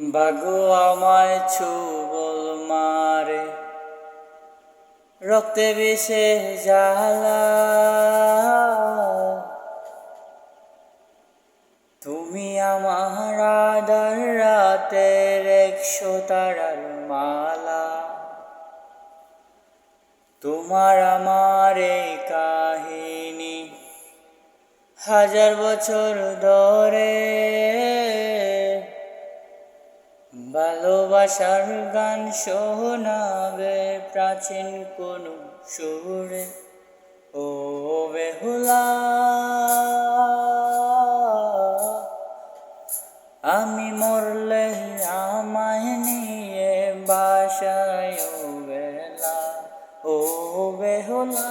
বাগো আমায় ছুবল মারে, রক্তে বিষে জ্বালা। তুমি আমার আদার রাতের একশো তারার মালা, তোমার আমার এই কাহিনী হাজার বছর ধরে। ভালোবাসার গান শোনাবে প্রাচীন কোন সুরে। ও বেহুলা, আমি মরলে আমায় নিয়ে বাসায় বেলা। ও বেহুলা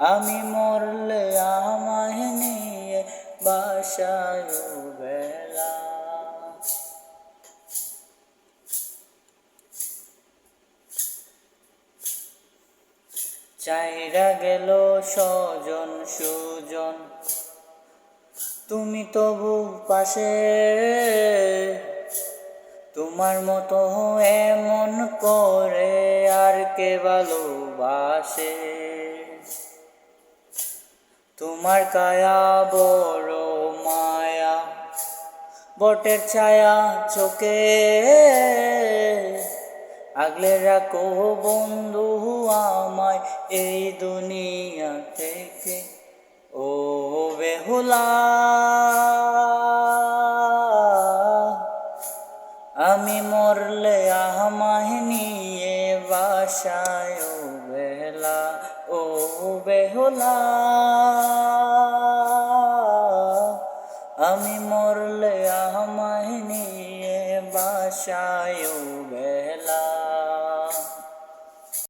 আমি মরলে আমায় নিয়ে বাসায় বেলা চাইরা গেল স্বজন সুজন, তুমি তবু পাশে। তোমার মতো এমন করে আর কে ভালোবাসে? তোমার কায়া বড় মায়া, বটের ছায়া চোখে। আগলে রাখো বন্ধু আমায় এই দুনিয়া থেকে। ও বেহুলা, আমি মরলে আমায় নিয়ে বাসায় বেলা। ও বেহুলা। আমি মরলে আমায় নিয়ে বাসায় বেলা